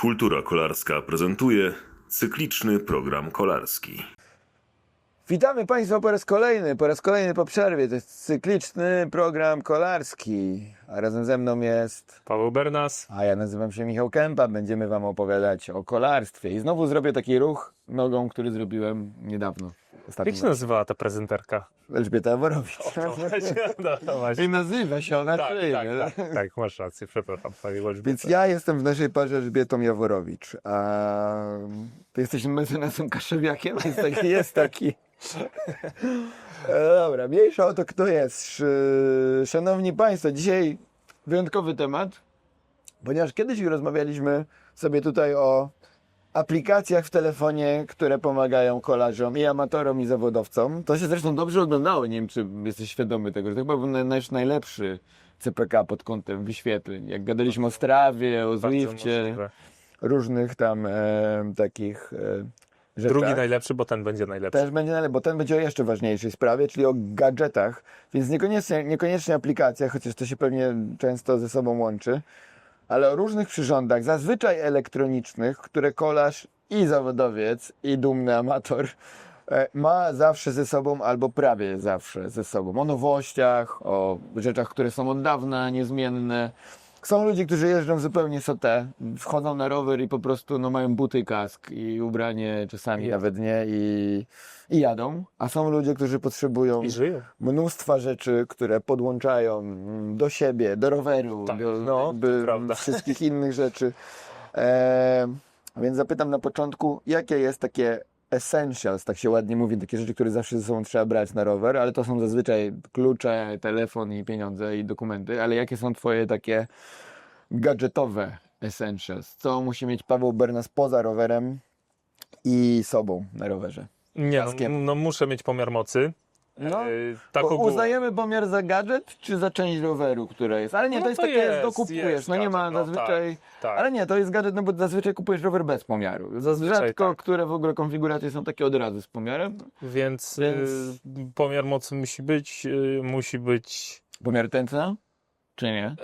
Kultura Kolarska prezentuje cykliczny program kolarski. Witamy Państwa po raz kolejny, po raz kolejny po przerwie. To jest cykliczny program kolarski. A razem ze mną jest, Paweł Bernas. a ja nazywam się Michał Kępa. Będziemy Wam opowiadać o kolarstwie. I znowu zrobię taki ruch nogą, który zrobiłem niedawno. Jak się nazywała ta prezenterka? Elżbieta Jaworowicz. no, to właśnie. I nazywa się ona Tak, tak, nie? tak, tak, masz rację, przepraszam, panie Elżbieto. Więc ja jestem w naszej parze Elżbietą Jaworowicz, a ty jesteś mecenasem Kaszewiakiem, jest taki. Jest taki. Dobra, mniejsza o to, kto jest. Sz- Szanowni Państwo, dzisiaj wyjątkowy temat, ponieważ kiedyś rozmawialiśmy sobie tutaj o aplikacjach w telefonie, które pomagają kolarzom i amatorom i zawodowcom. To się zresztą dobrze oglądało, nie wiem czy jesteś świadomy tego, że to chyba był nasz najlepszy CPK pod kątem wyświetleń. Jak gadaliśmy o Strawie, o możliwe. różnych tam e, takich e, rzeczach. Drugi najlepszy, bo ten będzie najlepszy. Też będzie najlepiej, bo ten będzie o jeszcze ważniejszej sprawie, czyli o gadżetach, więc niekoniecznie, niekoniecznie aplikacjach, chociaż to się pewnie często ze sobą łączy, ale o różnych przyrządach, zazwyczaj elektronicznych, które kolarz i zawodowiec, i dumny amator e, ma zawsze ze sobą, albo prawie zawsze ze sobą. O nowościach, o rzeczach, które są od dawna niezmienne. Są ludzie, którzy jeżdżą zupełnie sotę, wchodzą na rower i po prostu no, mają buty i kask i ubranie czasami nawet nie i, i jadą. A są ludzie, którzy potrzebują I żyją. mnóstwa rzeczy, które podłączają mm, do siebie, do roweru, Tak, do no, jakby to prawda. wszystkich innych rzeczy. E, więc zapytam na początku, jakie jest takie essentials, tak się ładnie mówi, takie rzeczy, które zawsze ze sobą trzeba brać na rower, ale to są zazwyczaj klucze, telefon i pieniądze i dokumenty, ale jakie są twoje takie gadżetowe essentials? Co musi mieć Paweł Bernas poza rowerem i sobą na rowerze? Nie, no, no muszę mieć pomiar mocy. No, E, tak ogólnie. uznajemy pomiar za gadżet, czy za część roweru, która jest? Ale nie, No to jest to takie, jest, dokupujesz, jest no nie ma gadżet, no zazwyczaj... tak. Ale nie, to jest gadżet, no bo zazwyczaj kupujesz rower bez pomiaru. Zazwyczaj Rzadko, tak. które w ogóle konfiguracje są takie od razu z pomiarem. Więc, Więc- y, pomiar mocy musi być, y, musi być... Pomiar tętna? Czy nie? E,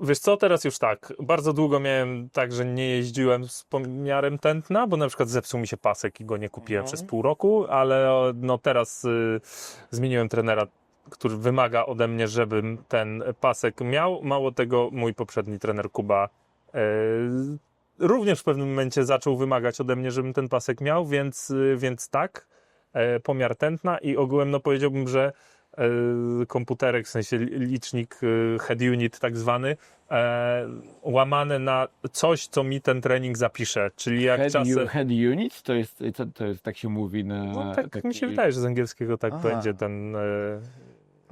Wiesz co, teraz już tak. Bardzo długo miałem tak, że nie jeździłem z pomiarem tętna, bo na przykład zepsuł mi się pasek i go nie kupiłem Mhm. przez pół roku, ale no teraz y, zmieniłem trenera, który wymaga ode mnie, żebym ten pasek miał. Mało tego, mój poprzedni trener Kuba y, również w pewnym momencie zaczął wymagać ode mnie, żebym ten pasek miał, więc, y, więc tak, e, pomiar tętna i ogółem no powiedziałbym, że komputerek, w sensie li- licznik e, head unit tak zwany, e, łamane na coś, co mi ten trening zapisze, czyli jak Head, czasem... head unit? To jest, co, to jest, tak się mówi na... No, tak taki- mi się wydaje, że z angielskiego tak Aha. będzie ten e,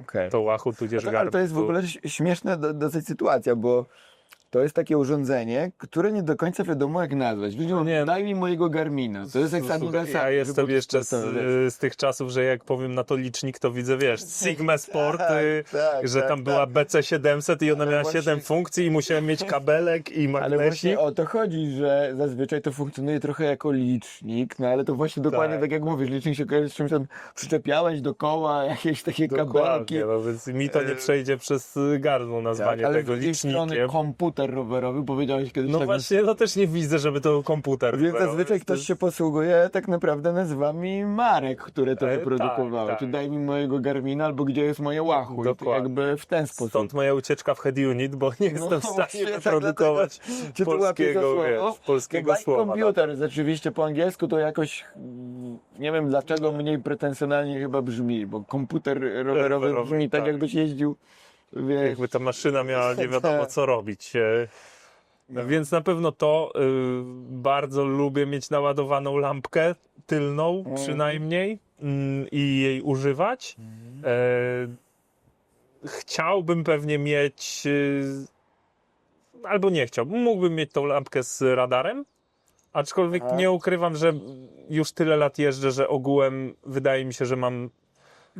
Okej. to łachu, tudzież No to, ale to jest w ogóle śmieszna do, dosyć sytuacja, bo to jest takie urządzenie, które nie do końca wiadomo jak nazwać. Ludzie Nie. daj mi mojego Garmina. To jest jak Sam, Ja jestem żeby- jeszcze z, to- z tych czasów, że jak powiem na to licznik, to widzę, wiesz, Sigma Sport, y, tak, że tak, tam była tak. BC700 i ona Ale miała właśnie- 7 funkcji i musiałem mieć kabelek i Ale magnesik. właśnie o to chodzi, że zazwyczaj to funkcjonuje trochę jako licznik, no ale to właśnie dokładnie tak, Tak. jak mówisz, licznik się kojarzy z czymś tam, przyczepiałeś do koła jakieś takie kabelki. Dokładnie, no więc mi to nie E, przejdzie przez y, gardło nazwanie Tak, ale tego licznikiem. komputer rowerowy, powiedziałeś kiedyś No tak, właśnie, no też nie widzę, żeby to był komputer. Więc rowerowy, zazwyczaj to ktoś się posługuje tak naprawdę nazwami marek, które to E, wyprodukowały. tak, Czy tak. daj mi mojego Garmina, albo gdzie jest moje to Dokładnie. jakby w ten sposób. Stąd moja ucieczka w head unit, bo nie No jestem w właśnie, stanie tak wyprodukować za polskiego, wiesz, polskiego słowa. no. komputer, rzeczywiście po angielsku to jakoś mm, nie wiem dlaczego mniej pretensjonalnie chyba brzmi, bo komputer rowerowy Rowerowy, brzmi tak, tak. jakbyś jeździł Jakby ta maszyna miała nie wiadomo Tak. co robić. e. No. Więc na pewno to y, bardzo lubię mieć naładowaną lampkę tylną Mhm. przynajmniej mm, i jej używać. E, chciałbym pewnie mieć y, albo nie chciałbym. Mógłbym mieć tą lampkę z radarem. Aczkolwiek Aha. nie ukrywam, że już tyle lat jeżdżę, że ogółem wydaje mi się, że mam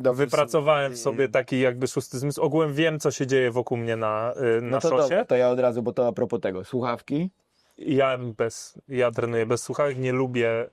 Wypracowałem w sobie taki jakby szósty zmysł. Ogółem wiem, co się dzieje wokół mnie na, y, na no to szosie. to ja od razu, bo to a propos tego, słuchawki, Ja bez, ja trenuję bez słuchawek, nie lubię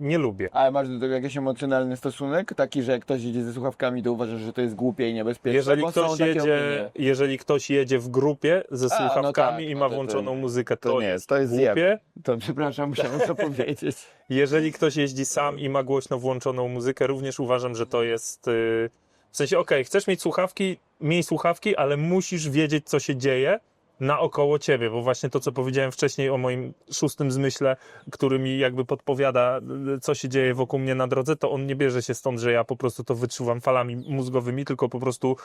nie lubię. Ale masz do tego jakiś emocjonalny stosunek? Taki, że jak ktoś jedzie ze słuchawkami, to uważasz, że to jest głupie i niebezpieczne? Jeżeli Bo ktoś, jedzie, jeżeli ktoś jedzie w grupie ze A, no słuchawkami tak, i no ma to- włączoną to- muzykę, to to, nie, jest to jest zjeb. głupie. To przepraszam, musiałem to powiedzieć. Jeżeli ktoś jeździ sam i ma głośno włączoną muzykę, również uważam, że to jest. yy, W sensie, okej, chcesz mieć słuchawki, miej słuchawki, ale musisz wiedzieć, co się dzieje naokoło ciebie, bo właśnie to, co powiedziałem wcześniej o moim szóstym zmyśle, który mi jakby podpowiada, yy, co się dzieje wokół mnie na drodze, to on nie bierze się stąd, że ja po prostu to wyczuwam falami mózgowymi, tylko po prostu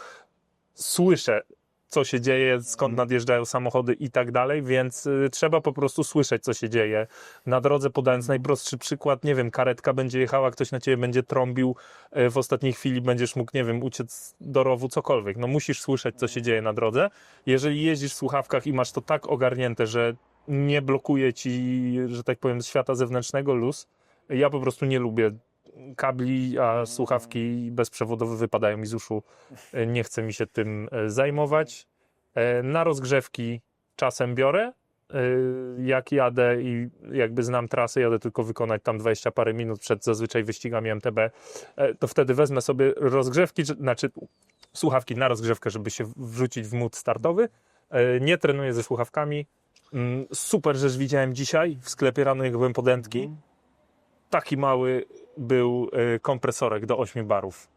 słyszę, co się dzieje, skąd nadjeżdżają samochody i tak dalej, więc y, trzeba po prostu słyszeć, co się dzieje na drodze, podając najprostszy przykład, nie wiem, karetka będzie jechała, ktoś na ciebie będzie trąbił, y, w ostatniej chwili będziesz mógł, nie wiem, uciec do rowu, cokolwiek. No musisz słyszeć, co się dzieje na drodze. Jeżeli jeździsz w słuchawkach i masz to tak ogarnięte, że nie blokuje ci, że tak powiem, świata zewnętrznego luz, ja po prostu nie lubię kabli, a słuchawki bezprzewodowe wypadają mi z uszu. E, Nie chce mi się tym e, zajmować. E, Na rozgrzewki czasem biorę. Jak jadę i jakby znam trasę, jadę tylko wykonać tam 20 parę minut przed zazwyczaj wyścigami MTB, to wtedy wezmę sobie rozgrzewki, czy- znaczy słuchawki na rozgrzewkę, żeby się wrzucić w mód startowy. Nie trenuję ze słuchawkami. Mm, Super rzecz widziałem dzisiaj w sklepie rano, jak byłem podętki. Taki mały był e, kompresorek do 8 barów.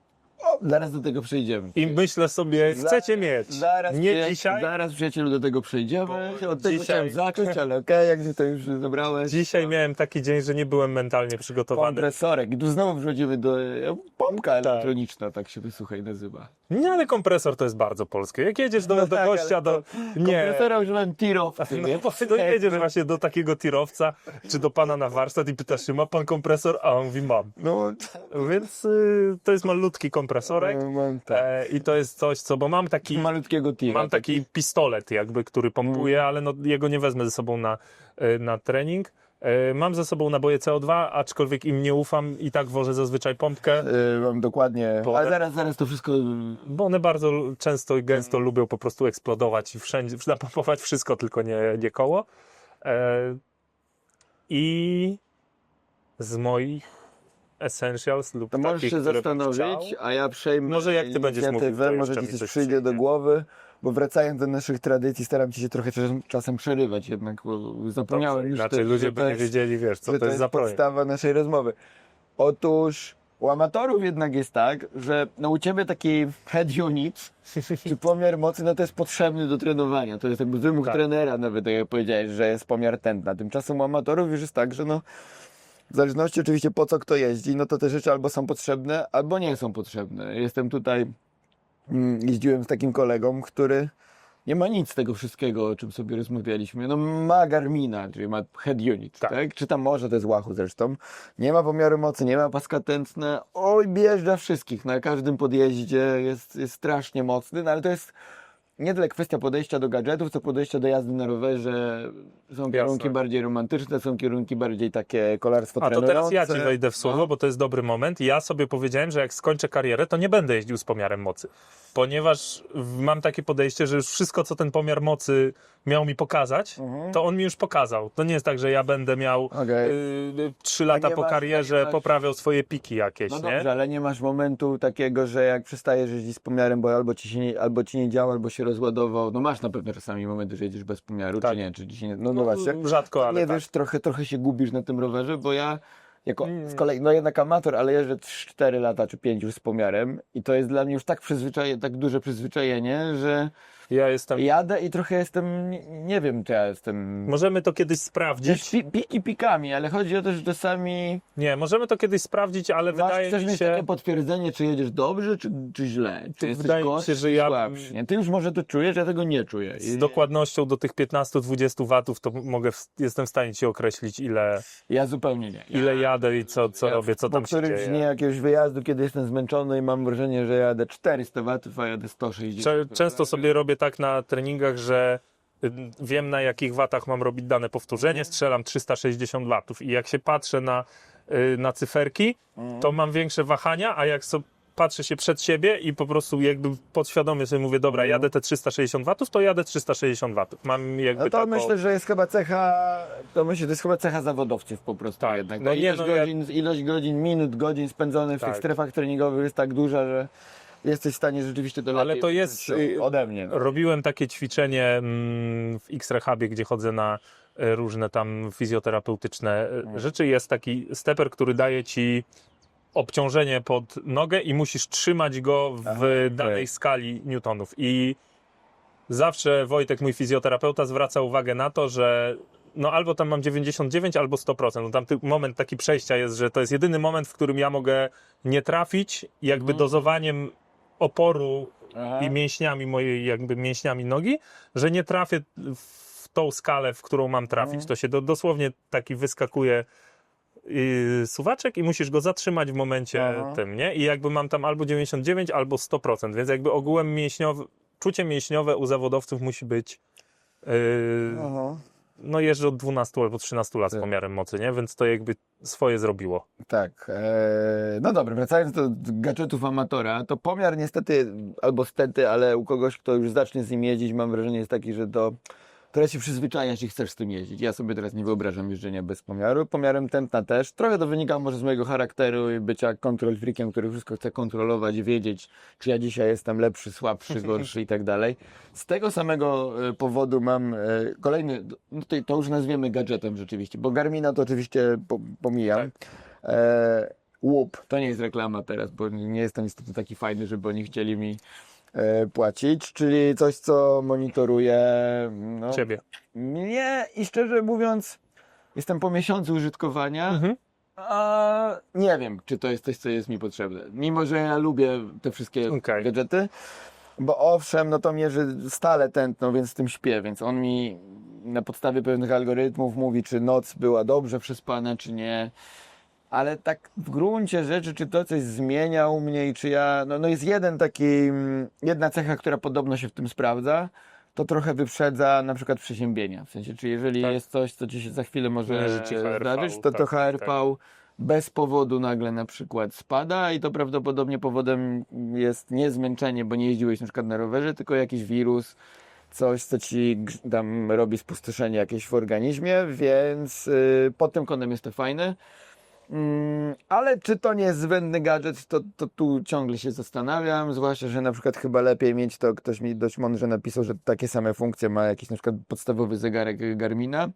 Zaraz do tego przejdziemy. I myślę sobie, Za- chcecie mieć. Zaraz, nie przyja- dzisiaj. Zaraz, przyjacielu, do tego przejdziemy. Bo Od tego dzisiaj- chciałem zacząć, ale okej, jak ty to już zabrałeś. Dzisiaj miałem taki dzień, że nie byłem mentalnie przygotowany. Kompresorek. I tu znowu wchodzimy do... e, Pompka Tak. elektroniczna, tak się wysłuchaj nazywa. Nie, ale kompresor to jest bardzo polskie. Jak jedziesz do, No do tak, gościa, ale do. Nie. Kompresora używam tirowcy. No, bo to jedziesz właśnie do takiego tirowca, czy do pana na warsztat i pytasz się, ma pan kompresor? A on mówi, mam. No, Więc y, to jest malutki no, mam tak. E, I to jest coś, co, bo mam taki, Malutkiego tira. mam taki pistolet jakby, który pompuje, ale no, jego nie wezmę ze sobą na, e, na trening. E, Mam ze sobą naboje CO2, aczkolwiek im nie ufam i tak wożę zazwyczaj pompkę, Mam dokładnie. Bo- Ale zaraz, zaraz to wszystko. bo one bardzo często i gęsto lubią po prostu eksplodować i wszędzie, napompować wszystko, tylko nie, nie koło. E, I z moich essentials lub To możesz takich, się które bym zastanowić, chciał, a ja przejmę. Może jak ty będziesz mówił, to może ci coś przyjdzie do głowy, bo wracając do naszych tradycji, staram się się trochę czasem, przerywać, jednak zapomniałem już. Inaczej też, ludzie by to nie wiedzieli, wiesz, co że to jest za projekt. podstawa naszej rozmowy. Otóż u amatorów jednak jest tak, że no u ciebie taki head unit, czy pomiar mocy, no to jest potrzebny do trenowania. To jest jakby wymóg Tak. trenera nawet, tak jak powiedziałeś, że jest pomiar tętna. Tymczasem u amatorów już jest tak, że no w zależności oczywiście po co kto jeździ, no to te rzeczy albo są potrzebne, albo nie są potrzebne. Jestem tutaj, mm, jeździłem z takim kolegą, który nie ma nic z tego wszystkiego, o czym sobie rozmawialiśmy. No ma Garmina, czyli ma head unit, Tak. tak? Czy tam może, to jest łachu zresztą. Nie ma pomiaru mocy, nie ma paska tętna. Oj, bieżdża wszystkich. Na każdym podjeździe jest, jest strasznie mocny, no ale to jest nie tyle kwestia podejścia do gadżetów, co podejścia do jazdy na rowerze. Są kierunki bardziej romantyczne, są kierunki bardziej takie kolarstwo A to teraz ja ci wejdę w słowo, No. bo to jest dobry moment. Ja sobie powiedziałem, że jak skończę karierę, to nie będę jeździł z pomiarem mocy. Ponieważ w- mam takie podejście, że już wszystko, co ten pomiar mocy miał mi pokazać, Mhm. to on mi już pokazał. To nie jest tak, że ja będę miał Okej. y, trzy lata nie po masz- karierze, nie masz- poprawiał swoje piki jakieś, No nie? dobrze, ale nie masz momentu takiego, że jak przestajesz jeździć z pomiarem, bo albo ci, się nie, albo ci nie działa, albo się rozładował. No masz na pewno czasami momenty, że jedziesz bez pomiaru, Tak. czy nie, czy się nie... No, no właśnie. Rzadko, ale nie tak. wiesz, trochę, trochę się gubisz na tym rowerze, bo ja jako z kolei, no jednak amator, ale jeżdżę 4 lata czy 5 już z pomiarem i to jest dla mnie już tak przyzwyczaje, tak duże przyzwyczajenie, że Ja jestem... jadę i trochę jestem, nie, nie wiem czy ja jestem... Możemy to kiedyś sprawdzić. pi, piki pikami, ale chodzi o to, że czasami Nie, możemy to kiedyś sprawdzić, ale masz, wydaje chcesz mi mieć się... takie potwierdzenie, czy jedziesz dobrze, czy, czy źle. Czy jesteś wydaje mi gorszy, się, że czy ja- słabszy. Nie? Ty już może to czujesz, ja tego nie czuję. Z dokładnością do tych 15-20 watów to mogę, w- jestem w stanie ci określić, ile, Ja zupełnie nie. Ja, ile jadę i co, co ja robię, co po tam się dniu dzieje. jakiegoś wyjazdu, kiedy jestem zmęczony i mam wrażenie, że jadę 400 watów, a jadę 160. Cze- Często sobie robię tak na treningach, że y, wiem na jakich watach mam robić dane powtórzenie, strzelam 360 watów i jak się patrzę na, y, na cyferki, Mhm. to mam większe wahania, a jak so, patrzę się przed siebie i po prostu jakby podświadomie sobie mówię, dobra, jadę te 360 watów, to jadę 360 watów. Mam jakby No to taką... myślę, że jest chyba cecha, to myślę, to jest chyba cecha zawodowców po prostu Tak. jednak. No nie, ilość, no ja- godzin, ilość godzin, minut, godzin spędzonych w Tak. tych strefach treningowych jest tak duża, że jesteś w stanie rzeczywiście to Ale lepiej to jest, y, ode mnie. No. Robiłem takie ćwiczenie mm, w X-Rehabie, gdzie chodzę na e, różne tam fizjoterapeutyczne e, Mhm. rzeczy. Jest taki steper, który daje ci obciążenie pod nogę i musisz trzymać go w Aha, danej okej. skali newtonów. I zawsze Wojtek, mój fizjoterapeuta, zwraca uwagę na to, że no albo tam mam 99, albo 100%. No tam moment taki przejścia jest, że to jest jedyny moment, w którym ja mogę nie trafić jakby Mhm. dozowaniem oporu Aha. i mięśniami mojej, jakby mięśniami nogi, że nie trafię w tą skalę, w którą mam trafić. Mhm. To się do, dosłownie taki wyskakuje yy, suwaczek i musisz go zatrzymać w momencie Aha. tym, nie? I jakby mam tam albo 99, albo 100%, więc jakby ogółem mięśniowy, czucie mięśniowe u zawodowców musi być yy. No jeżdżę od 12 albo 13 lat z Tak. pomiarem mocy, nie? Więc to jakby swoje zrobiło. Tak. E, no dobra, wracając do gadżetów amatora, to pomiar niestety, albo stety, ale u kogoś, kto już zacznie z nim jeździć, mam wrażenie jest taki, że to teraz się przyzwyczajasz i chcesz z tym jeździć. Ja sobie teraz nie wyobrażam jeżdżenia bez pomiaru. Pomiarem tętna też. Trochę to wynika może z mojego charakteru i bycia control freakiem, który wszystko chce kontrolować, wiedzieć, czy ja dzisiaj jestem lepszy, słabszy, gorszy i tak dalej. Z tego samego e, powodu mam e, kolejny, no to, to już nazwiemy gadżetem rzeczywiście, bo Garmina to oczywiście po, pomijam. E, łup, to nie jest reklama teraz, bo nie jest to niestety taki fajny, żeby oni chcieli mi płacić, czyli coś, co monitoruje no, Ciebie. mnie i szczerze mówiąc, jestem po miesiącu użytkowania, Mhm. a nie wiem, czy to jest coś, co jest mi potrzebne. Mimo, że ja lubię te wszystkie Okej. gadżety, bo owszem, no to mierzy stale tętno, więc z tym śpię, więc on mi na podstawie pewnych algorytmów mówi, czy noc była dobrze przespana, czy nie. Ale tak w gruncie rzeczy, czy to coś zmienia u mnie i czy ja, no, no jest jeden taki, mm, jedna cecha, która podobno się w tym sprawdza, to trochę wyprzedza na przykład przeziębienia. W sensie, czy jeżeli Tak. jest coś, co ci się za chwilę może HRV, zdarzyć, to to tak, HRV bez powodu nagle na przykład spada i to prawdopodobnie powodem jest nie zmęczenie, bo nie jeździłeś na przykład na rowerze, tylko jakiś wirus, coś, co ci tam robi spustoszenie jakieś w organizmie, więc yy, pod tym kątem jest to fajne. Mm, ale czy to nie jest zbędny gadżet, to, to tu ciągle się zastanawiam, zwłaszcza, że na przykład chyba lepiej mieć to, ktoś mi dość mądrze napisał, że takie same funkcje ma jakiś na przykład podstawowy zegarek Garmina.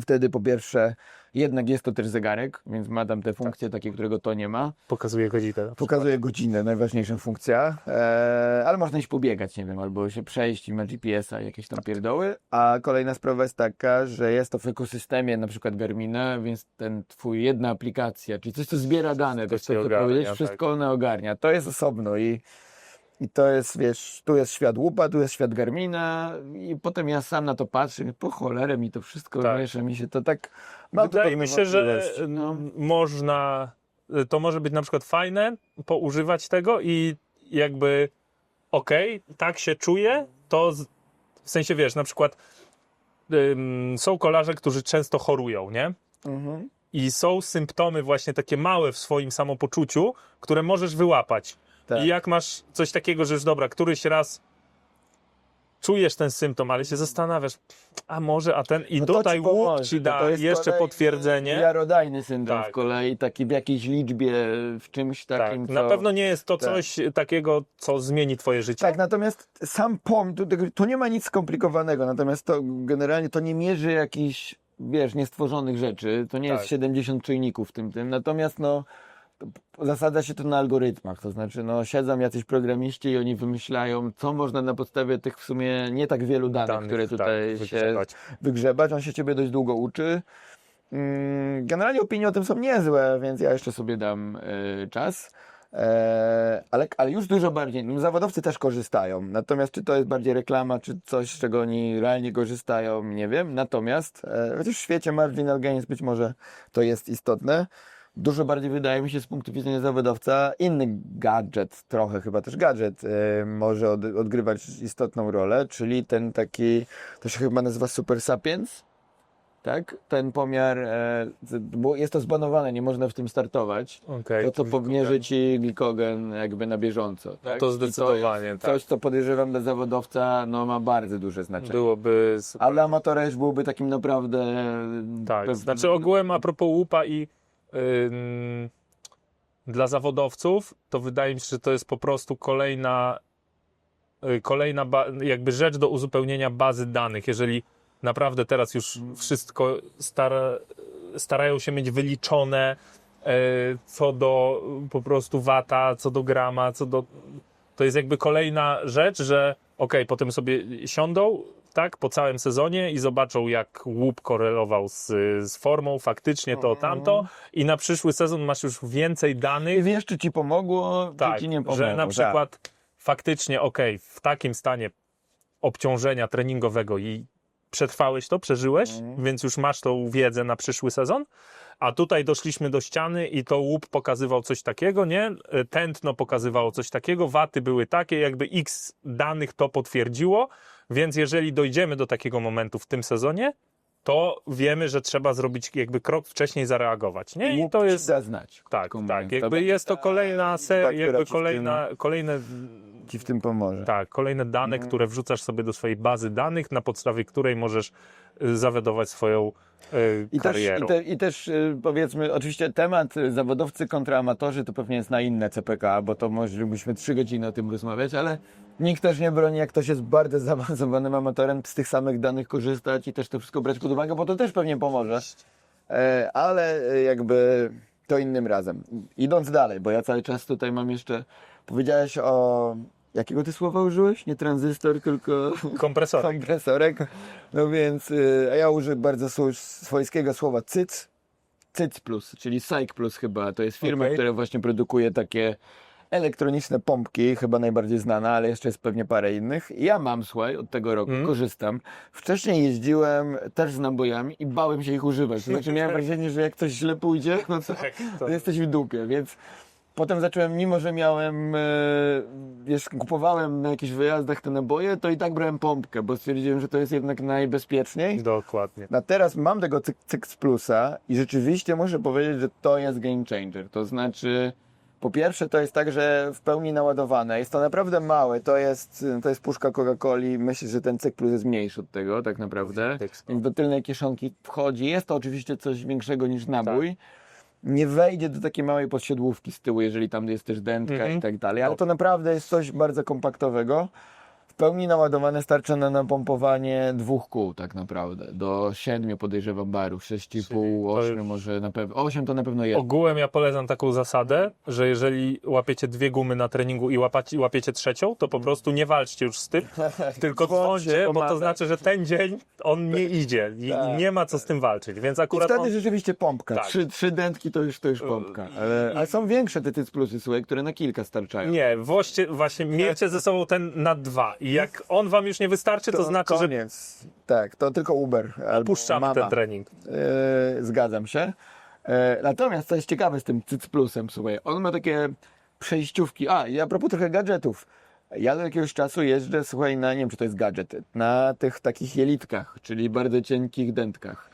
Wtedy po pierwsze jednak jest to też zegarek, więc ma tam te funkcje takie, którego to nie ma. Pokazuje godzinę. Pokazuje godzinę, najważniejsza funkcja, e, ale można iść pobiegać, nie wiem, albo się przejść i ma GPS-a, jakieś tam pierdoły. A kolejna sprawa jest taka, że jest to w ekosystemie na przykład Garmina, więc ten twój jedna aplikacja, czyli coś, co zbiera dane, to ci co powiedzieć, tak. wszystko one ogarnia. To jest osobno i i to jest, wiesz, tu jest świat łupa, tu jest świat Garmina i potem ja sam na to patrzę, po cholerę mi to wszystko Tak. miesza mi się to tak... tu Wydaje mi się, że wątpliwość, no. można, to może być na przykład fajne, poużywać tego i jakby okej, tak się czuję, to z, w sensie wiesz, na przykład ym, są kolarze, którzy często chorują, nie? Mhm. I są symptomy właśnie takie małe w swoim samopoczuciu, które możesz wyłapać. Tak. I jak masz coś takiego, że już dobra, któryś raz czujesz ten symptom, ale się zastanawiasz, a może, a ten, i No to tutaj ci łuk ci To da jest jeszcze potwierdzenie. Miarodajny syndrom Tak. z kolei, taki w jakiejś liczbie, w czymś Tak, takim, na co... pewno nie jest to tak. coś takiego, co zmieni twoje życie. Tak, natomiast sam POM, tu, nie ma nic skomplikowanego, natomiast to generalnie to nie mierzy jakichś, wiesz, niestworzonych rzeczy, to nie Tak. jest 70 czujników w tym, tym, natomiast no to zasadza się to na algorytmach, to znaczy no siedzą jacyś programiści i oni wymyślają, co można na podstawie tych w sumie nie tak wielu danych, Danych, które tutaj tak, się wygrzebać. wygrzebać. On się ciebie dość długo uczy. Mm, Generalnie opinie o tym są niezłe, więc ja jeszcze sobie dam y, czas. E, ale, ale już dużo bardziej. no, Zawodowcy też korzystają. Natomiast czy to jest bardziej reklama, czy coś, z czego oni realnie korzystają, nie wiem. Natomiast e, chociaż w świecie marginal gains być może to jest istotne. Dużo bardziej wydaje mi się z punktu widzenia zawodowca inny gadżet, trochę chyba też gadżet, e, może od, odgrywać istotną rolę, czyli ten taki, to się chyba nazywa Super Sapiens. tak? Ten pomiar, e, bo jest to zbanowane, nie można w tym startować. Okej. To, co pomierzy ci glikogen jakby na bieżąco. Tak? to I zdecydowanie, jest tak. Coś, co podejrzewam dla zawodowca, no ma bardzo duże znaczenie. Byłoby super. A dla amatora już byłby takim naprawdę... Tak, pew- znaczy ogółem a propos łupa i dla zawodowców, to wydaje mi się, że to jest po prostu kolejna y, kolejna jakby rzecz do uzupełnienia bazy danych. Jeżeli naprawdę teraz już wszystko stara, starają się mieć wyliczone e, co do y, po prostu wata, co do grama, co do... To jest jakby kolejna rzecz, że okej, potem sobie siądą, tak, po całym sezonie i zobaczą, jak łup korelował z, z formą, faktycznie to, tamto i na przyszły sezon masz już więcej I danych, wiesz, czy ci pomogło, tak, czy ci nie pomogło. że na tak. przykład faktycznie, okej, w takim stanie obciążenia treningowego i przetrwałeś to, przeżyłeś, Mhm. więc już masz tą wiedzę na przyszły sezon, a tutaj doszliśmy do ściany i to łup pokazywał coś takiego, nie? Tętno pokazywało coś takiego, waty były takie, jakby x danych to potwierdziło, więc jeżeli dojdziemy do takiego momentu w tym sezonie, to wiemy, że trzeba zrobić jakby krok wcześniej zareagować, nie? I to jest da znać. tak, tak. Jakby jest to kolejna liczba, seria, jakby kolejna, kolejne, Ci w tym pomoże. tak, kolejne dane, Mhm. które wrzucasz sobie do swojej bazy danych, na podstawie której możesz y, zawiadować swoją y, I też, i, te, I też y, powiedzmy, oczywiście temat y, zawodowcy kontra amatorzy to pewnie jest na inne CPK, bo to moglibyśmy trzy godziny o tym rozmawiać, ale nikt też nie broni, jak ktoś jest bardzo zaawansowanym amatorem, z tych samych danych korzystać i też to wszystko brać pod uwagę, bo to też pewnie pomoże. E, ale y, jakby to innym razem. Idąc dalej, bo ja cały czas tutaj mam jeszcze, powiedziałeś o, jakiego ty słowa użyłeś? Nie tranzystor, tylko... Kompresor. kompresorek. No więc y, a ja użyję bardzo swojskiego słowa CYC. CYC Plus, czyli Psych Plus chyba. To jest firma, Okej. która właśnie produkuje takie elektroniczne pompki, chyba najbardziej znana, ale jeszcze jest pewnie parę innych. Ja mam, słuchaj, od tego roku, Mm. korzystam. Wcześniej jeździłem też z nabojami i bałem się ich używać. To znaczy miałem wrażenie, że jak coś źle pójdzie, no to, Tak, to- to jesteś w dupie, więc potem zacząłem, mimo że miałem, e, wiesz, kupowałem na jakichś wyjazdach te naboje, to i tak brałem pompkę, bo stwierdziłem, że to jest jednak najbezpieczniej. Dokładnie. A teraz mam tego Cyk- Plusa i rzeczywiście muszę powiedzieć, że to jest game changer. To znaczy, po pierwsze to jest tak, że w pełni naładowane. Jest to naprawdę małe. To jest, to jest puszka Coca-Coli. Myślę, że ten Cyk Plus jest mniejszy od tego, tak naprawdę. Więc do tylnej kieszonki wchodzi. Jest to oczywiście coś większego niż nabój. Nie wejdzie do takiej małej podsiodłówki z tyłu, jeżeli tam jest też dętka Mhm. i tak dalej. Ale to naprawdę jest coś bardzo kompaktowego. Pełni naładowane starcza na napompowanie dwóch kół tak naprawdę. Do siedmiu podejrzewam barów, sześć i Czyli pół, to osiem już- może na pewno. Osiem to na pewno jest. Ogółem ja polecam taką zasadę, że jeżeli łapiecie dwie gumy na treningu i łapacie, łapiecie trzecią, to po prostu nie walczcie już z tym, tylko dzwońcie, bo to znaczy, że ten dzień on nie idzie i Tak. nie ma co z tym walczyć, więc I akurat wtedy on, rzeczywiście pompka. Tak. Trzy, trzy dętki to już, to już pompka. Ale, ale są większe te Tyc Plusy, słuchaj, które na kilka starczają. Nie, właśnie, właśnie miejcie ze sobą ten na dwa. I jak on wam już nie wystarczy, to, znaczy, że koniec. Tak, to tylko Uber albo puszczamy mama. ten trening. E, zgadzam się. E, natomiast co jest ciekawe z tym Cyc Plusem, słuchaj, on ma takie przejściówki. A, i a propos trochę gadżetów. Ja do jakiegoś czasu jeżdżę, słuchaj, na, nie wiem czy to jest gadżet, na tych takich jelitkach, czyli bardzo cienkich dętkach,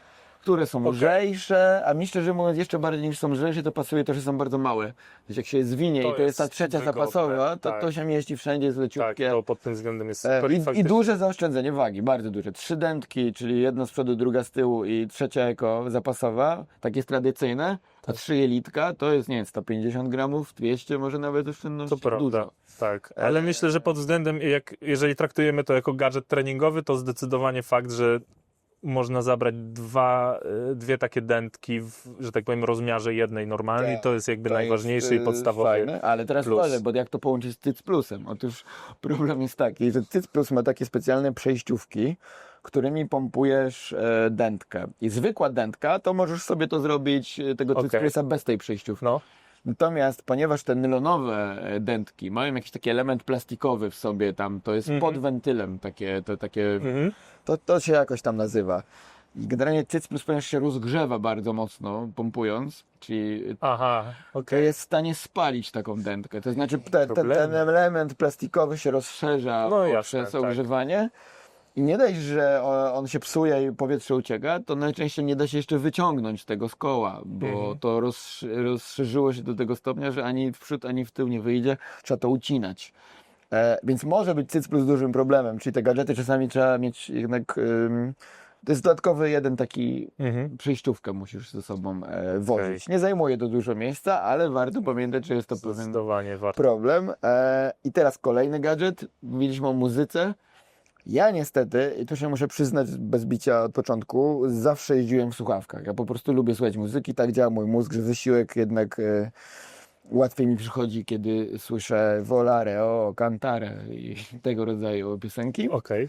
które są Okej. lżejsze, a mi szczerze mówiąc jeszcze bardziej niż są lżejsze, to pasuje to, że są bardzo małe. Więc jak się zwinie To i to jest ta trzecia wygodne, zapasowa, to tak. to się mieści wszędzie, jest Tak, leciutkie. to pod tym względem jest E. I, I duże zaoszczędzenie wagi, bardzo duże. Trzy dętki, czyli jedna z przodu, druga z tyłu i trzecia jako zapasowa, tak jest tradycyjne. A trzy jelitka to jest, nie wiem, 150 gramów, 200 może nawet oszczędności. To prawda, Dużo. tak. Ale myślę, że pod względem, jak, jeżeli traktujemy to jako gadżet treningowy, to zdecydowanie fakt, że można zabrać dwa, y, dwie takie dętki w, że tak powiem, rozmiarze jednej normalnej, Tak, to jest jakby To najważniejszy jest, i e, podstawowy. Fajne, ale teraz plus. powiem, bo jak to połączyć z Tyc Plusem? Otóż problem jest taki, że Tyc Plus ma takie specjalne przejściówki, którymi pompujesz e, dętkę. I zwykła dętka, to możesz sobie to zrobić, e, tego. Plusa bez tej przejściówki. No, Natomiast ponieważ te nylonowe e, dętki mają jakiś taki element plastikowy w sobie tam, to jest Mhm. pod wentylem takie, to, takie mhm. to, to się jakoś tam nazywa. Generalnie cyc plus ponieważ się rozgrzewa bardzo mocno pompując, czyli aha, to okej. jest w stanie spalić taką dętkę. To znaczy te, te, ten element plastikowy się rozszerza No jasne, tak. ogrzewanie I nie dość, że on, się psuje i powietrze ucieka, to najczęściej nie da się jeszcze wyciągnąć tego z koła, bo Mhm. to roz, rozszerzyło się do tego stopnia, że ani w przód, ani w tył nie wyjdzie. Trzeba to ucinać. E, więc może być cyc plus dużym problemem, czyli te gadżety czasami trzeba mieć jednak... Ym, to jest dodatkowy jeden taki Mhm. przejściówkę musisz ze sobą e, wozić. Okej. Nie zajmuje to dużo miejsca, ale warto pamiętać, że jest to pewien warto. problem. E, I teraz kolejny gadżet. Mówiliśmy o muzyce. Ja niestety, i tu się muszę przyznać bez bicia od początku, zawsze jeździłem w słuchawkach. Ja po prostu lubię słuchać muzyki, tak działa mój mózg, że wysiłek jednak e, łatwiej mi przychodzi, kiedy słyszę volare, o, cantare i tego rodzaju piosenki. Okej.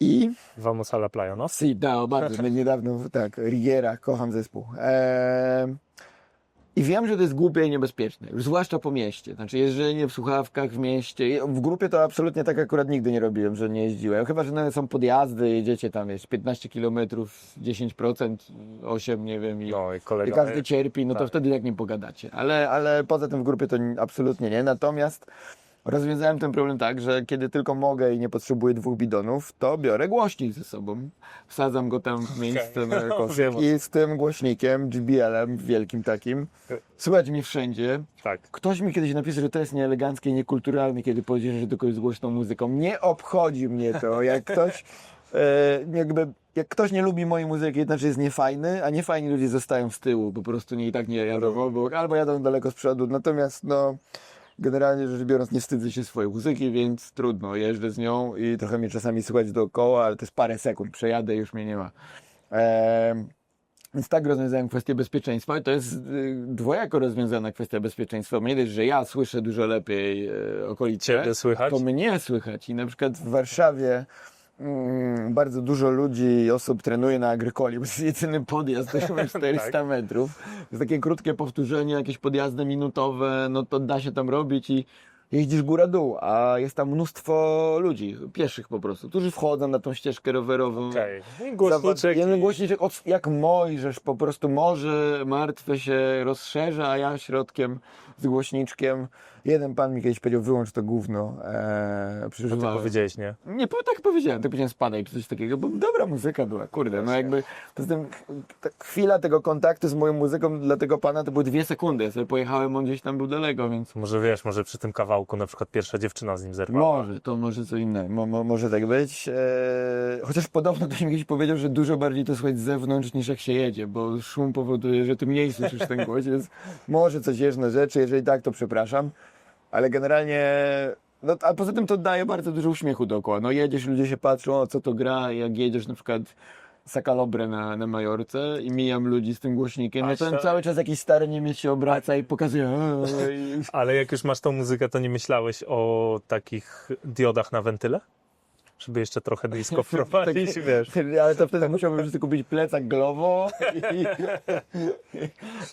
I Vamos a la playa, no? Si, da, bardzo. No, niedawno, tak, Riera, kocham zespół. Eee, I wiem, że to jest głupie i niebezpieczne, już zwłaszcza po mieście. Znaczy jeżdżenie w słuchawkach w mieście. W grupie to absolutnie tak akurat nigdy nie robiłem, że nie jeździłem. Chyba, że nawet są podjazdy, jedziecie tam, jest 15 km, 10%, 8, nie wiem. I, No i i kolega. każdy cierpi, no to tak. wtedy jak nie pogadacie. Ale, ale poza tym w grupie to ni- absolutnie nie. Natomiast rozwiązałem ten problem tak, że kiedy tylko mogę i nie potrzebuję dwóch bidonów, to biorę głośnik ze sobą. Wsadzam go tam w miejsce na No, o i z tym głośnikiem, JBL-em wielkim takim, słychać mnie wszędzie. Tak. Ktoś mi kiedyś napisał, że to jest nieeleganckie i niekulturalne, kiedy powiedziesz, że tylko jest głośną muzyką. Nie obchodzi mnie to. Jak ktoś, e, jakby, jak ktoś nie lubi mojej muzyki, to znaczy jest niefajny, a niefajni ludzie zostają z tyłu, po prostu nie i tak nie jadą obok, albo jadą daleko z przodu. Natomiast no, generalnie rzecz biorąc nie wstydzę się swojej muzyki, więc trudno, jeżdżę z nią i trochę mnie czasami słychać dookoła, ale to jest parę sekund, przejadę i już mnie nie ma. Em, więc tak rozwiązałem kwestię bezpieczeństwa i to jest y, dwojako rozwiązana kwestia bezpieczeństwa. Nie dość, że ja słyszę dużo lepiej y, okolice, Ciebie słychać? to mnie słychać. I na przykład w Warszawie mm, bardzo dużo ludzi i osób trenuje na agrykoli, bo to jest jedyny podjazd, to jest 400 Tak. metrów. Jest takie krótkie powtórzenie, jakieś podjazdy minutowe, no to da się tam robić i jeździsz góra-dół, a jest tam mnóstwo ludzi, pieszych po prostu, którzy wchodzą na tą ścieżkę rowerową. I Głośniczek. Jeden głośniczek, od- jak Mojżesz, po prostu morze martwe się rozszerza, a ja środkiem z głośniczkiem. Jeden pan mi kiedyś powiedział, wyłącz to gówno. To ty przeżywałem. powiedziałeś, nie? Nie, po- tak powiedziałem, tak powiedziałem spadaj czy coś takiego, bo dobra muzyka była, kurde, no jakby poza tym chwila tego kontaktu z moją muzyką dla tego pana to były dwie sekundy, ja sobie pojechałem, on gdzieś tam był daleko, więc Może wiesz, może przy tym kawałku na przykład pierwsza dziewczyna z nim zerwała. może, to może co innego, mo, mo, może tak być. Eee, chociaż podobno ktoś mi kiedyś powiedział, że dużo bardziej to słychać z zewnątrz niż jak się jedzie, bo szum powoduje, że ty mniej słyszysz ten głos, więc może coś jest na rzeczy, jeżeli tak, to przepraszam, ale generalnie... No, a poza tym to daje bardzo dużo uśmiechu dookoła. No jedziesz, ludzie się patrzą, o co to gra, jak jedziesz na przykład Sakalobre na, na Majorce i mijam ludzi z tym głośnikiem, no to Asia. cały czas jakiś stary Niemiec się obraca i pokazuje Ale jak już masz tą muzykę, to nie myślałeś o takich diodach na wentyle? Żeby jeszcze trochę disco wprowadzić, wiesz. Ale to wtedy musiałbym już kupić plecak Glovo i,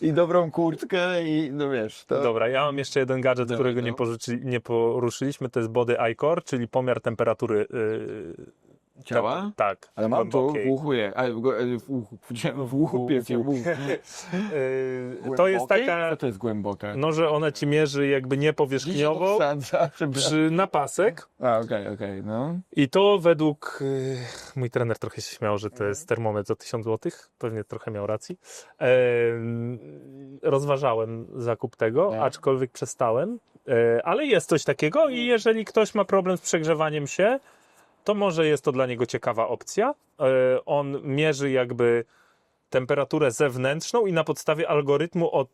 i dobrą kurtkę i no wiesz, to... Dobra, ja mam jeszcze jeden gadżet, Dobra, którego nie, no. nie poruszyliśmy, to jest Body Icor, czyli pomiar temperatury yy, Ciała? Tak. Ale mam to w uchu, je, a w, go- w uchu, w uchu piesie, w uchu. Yy, to jest taka, Co to jest głęboka? no że ona ci mierzy jakby nie powierzchniowo przy napasek A, okej, okej, no. i to według, yy, mój trener trochę się śmiał, że to jest termometr za 1000 zł, pewnie trochę miał racji. Rozważałem zakup tego, Tak. aczkolwiek przestałem, ale jest coś takiego i jeżeli ktoś ma problem z przegrzewaniem się, to może jest to dla niego ciekawa opcja. Yy, on mierzy jakby temperaturę zewnętrzną i na podstawie algorytmu od,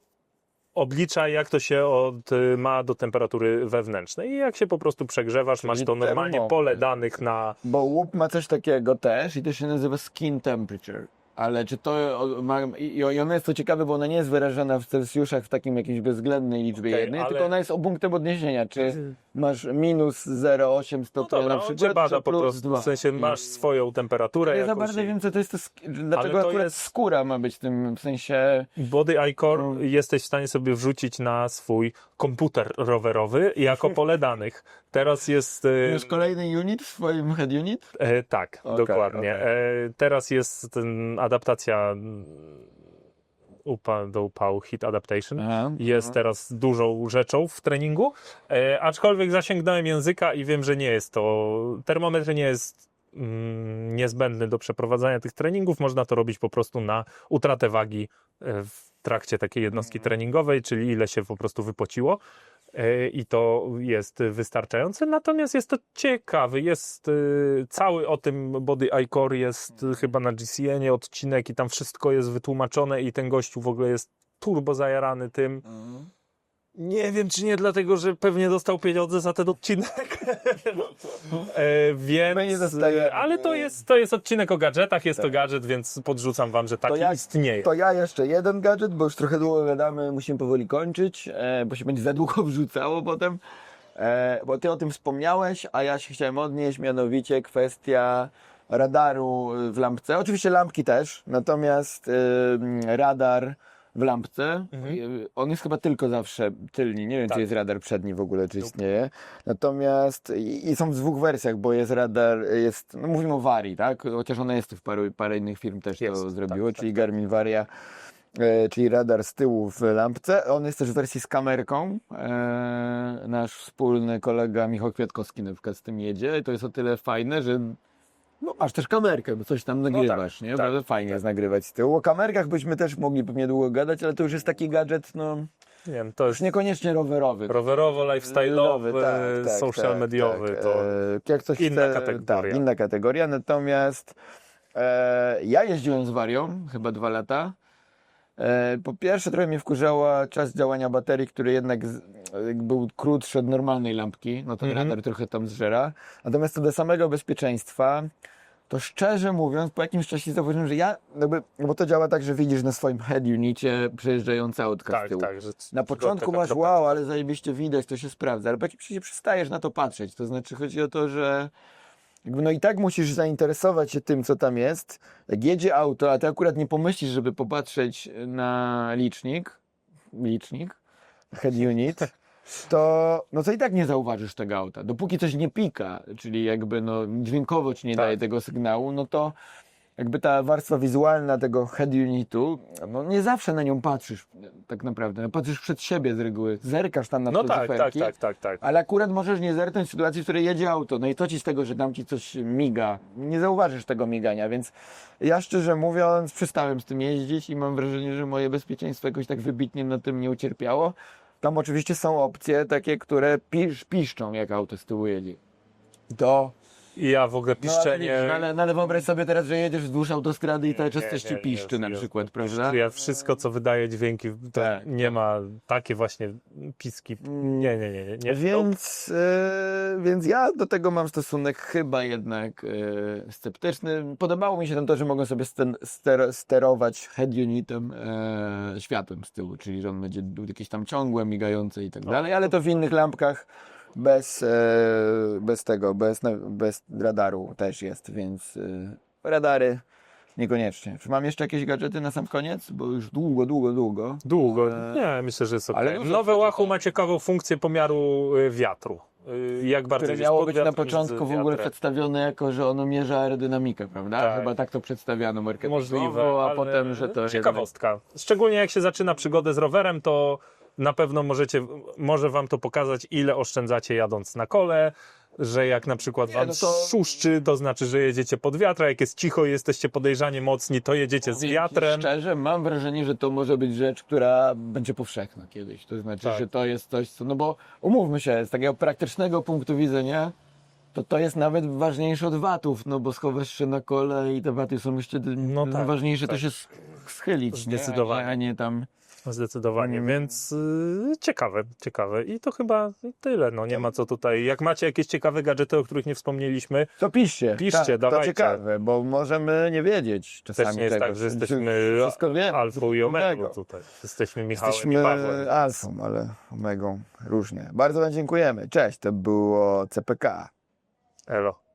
oblicza, jak to się od, y, ma do temperatury wewnętrznej. I jak się po prostu przegrzewasz, masz to normalnie termometr. pole danych na. Bo łup ma coś takiego też i to się nazywa skin temperature. Ale czy to ma, i, ona jest to ciekawe, bo ona nie jest wyrażona w Celsjuszach w takim jakiejś bezwzględnej liczbie Okej, jednej, ale- tylko ona jest o punktem odniesienia. Czy masz minus 0,8 No stopnia dobra, na przykład, bada po plus prostu. 2. W sensie masz swoją temperaturę. Ja za bardzo i- wiem, co to jest to sk- Dlaczego to akurat jest- skóra ma być tym, w sensie... Body Icor No. jesteś w stanie sobie wrzucić na swój komputer rowerowy jako pole danych. Teraz jest. y, Masz kolejny unit w swoim head unit? E, tak, Okej, dokładnie. okej. E, teraz jest ten adaptacja mm, upa, do upału Hit Adaptation. Aha. Jest teraz dużą rzeczą w treningu, e, aczkolwiek zasięgnąłem języka i wiem, że nie jest to, termometr nie jest mm, niezbędny do przeprowadzania tych treningów. Można to robić po prostu na utratę wagi e, w trakcie takiej jednostki treningowej, czyli ile się po prostu wypociło. E, I to jest wystarczające. Natomiast jest to ciekawy. Jest e, cały o tym Body Eye Core jest e, chyba na GCN odcinek i tam wszystko jest wytłumaczone i ten gościu w ogóle jest turbo zajarany tym. Nie wiem, czy nie dlatego, że pewnie dostał pieniądze za ten odcinek. e, więc, dostajemy. ale to jest, to jest odcinek o gadżetach, jest to gadżet, więc podrzucam wam, że taki ja- istnieje. To ja jeszcze jeden gadżet, bo już trochę długo gadamy, musimy powoli kończyć, e, bo się będzie za długo wrzucało potem. E, bo ty o tym wspomniałeś, a ja się chciałem odnieść, mianowicie kwestia radaru w lampce. Oczywiście lampki też, natomiast e, radar w lampce, Mhm. e, on jest chyba tylko zawsze tylni. Nie wiem, Tak. czy jest radar przedni w ogóle, czy istnieje. Natomiast i, i są w dwóch wersjach, bo jest radar, jest, no mówimy o Vari, tak? Chociaż ona jest, w paru, parę innych firm też Jest, to tak, zrobiło, tak, czyli tak. Garmin Varia, e, czyli radar z tyłu w lampce. On jest też w wersji z kamerką. Nasz wspólny kolega Michał Kwiatkowski na przykład z tym jedzie i to jest o tyle fajne, że no, masz też kamerkę, bo coś tam nagrywasz, nie? tak, Prawda? Fajnie jest nagrywać z tyłu. O kamerkach byśmy też mogli pewnie długo gadać, ale to już jest taki gadżet, no, Nie wiem, to już jest niekoniecznie rowerowy. rowerowo, lifestyle'owy, social mediowy, tak. to E, jak coś inna chce, kategoria. Tak, inna kategoria. Natomiast e, ja jeździłem z Warią chyba dwa lata. E, po pierwsze trochę mnie wkurzała czas działania baterii, który jednak z, był krótszy od normalnej lampki. No ten Mhm. radar trochę tam zżera. Natomiast co do samego bezpieczeństwa, to szczerze mówiąc, po jakimś czasie zauważyłem, że ja, jakby, bo to działa tak, że widzisz na swoim head unicie przejeżdżające autka z tak, tyłu. tak. Że Na początku masz wow, ale zajebiście widać, to się sprawdza, ale po jakimś czasie przestajesz na to patrzeć. To znaczy chodzi o to, że no i tak musisz zainteresować się tym, co tam jest. Jak jedzie auto, a ty akurat nie pomyślisz, żeby popatrzeć na licznik, licznik, head unit, to, no to i tak nie zauważysz tego auta. Dopóki coś nie pika, czyli jakby no dźwiękowo ci nie Tak. daje tego sygnału, no to jakby ta warstwa wizualna tego head unitu, no nie zawsze na nią patrzysz tak naprawdę. No, Patrzysz przed siebie z reguły, zerkasz tam na No te tak, tak, tak, tak, tak. ale akurat możesz nie zerknąć w sytuacji, w której jedzie auto. No i co ci z tego, że tam ci coś miga? Nie zauważysz tego migania, więc ja szczerze mówiąc przestałem z tym jeździć i mam wrażenie, że moje bezpieczeństwo jakoś tak wybitnie na tym nie ucierpiało. Tam oczywiście są opcje takie, które pisz, piszczą, jak auto z tyłu jedzie. To I ja w ogóle no, piszczenie... no, ale, no, ale wyobraź sobie teraz, że jedziesz wzdłuż autostrady i cały czas coś ci piszczy na przykład, prawda? Ja wszystko, co wydaje dźwięki, to Tak. nie ma takie właśnie piski. Nie, nie, nie, nie. nie. Więc, e, więc ja do tego mam stosunek chyba jednak e, sceptyczny. Podobało mi się tam to, że mogą sobie ster, sterować head unitem e, światłem z tyłu, czyli że on będzie był jakieś tam ciągłe, migające i tak dalej, ale to w innych lampkach bez, e, bez tego, bez, bez radaru też jest, więc e, radary niekoniecznie. Czy mam jeszcze jakieś gadżety na sam koniec? Bo już długo, długo, długo. Długo. Nie, myślę, że jest ok. ale Nowe Wahoo ma ciekawą funkcję pomiaru wiatru. Jak bardzo które miało być na początku w ogóle przedstawione jako, że ono mierza aerodynamikę, prawda? Tak. Chyba tak to przedstawiano marketingowo, Możliwe, a potem, że to Ciekawostka. Szczególnie jak się zaczyna przygodę z rowerem, to na pewno możecie, może wam to pokazać, ile oszczędzacie jadąc na kole, że jak na przykład Nie, wam no to- szuszczy, to znaczy, że jedziecie pod wiatr, a jak jest cicho i jesteście podejrzanie mocni, to jedziecie z wiatrem. Szczerze, mam wrażenie, że to może być rzecz, która będzie powszechna kiedyś. To znaczy, Tak. że to jest coś, co, no bo umówmy się, z takiego praktycznego punktu widzenia, to to jest nawet ważniejsze od watów, no bo schowasz się na kole i te waty są jeszcze No tak, ważniejsze tak. to się sch- schylić, nie? Zdecydowanie. Nie, a nie tam... Zdecydowanie, Mm. więc y, ciekawe, ciekawe. I to chyba tyle, no nie ma co tutaj. Jak macie jakieś ciekawe gadżety, o których nie wspomnieliśmy, To piszcie. Piszcie, dawajcie. To ciekawe, bo możemy nie wiedzieć czasami też nie jest tego. tak, że jesteśmy Wszystko wiemy. alfą i omegą tutaj. Jesteśmy Michałem i Jesteśmy Pawłem. alfą, ale omegą różnie. Bardzo Wam dziękujemy. Cześć, to było CPK. Elo.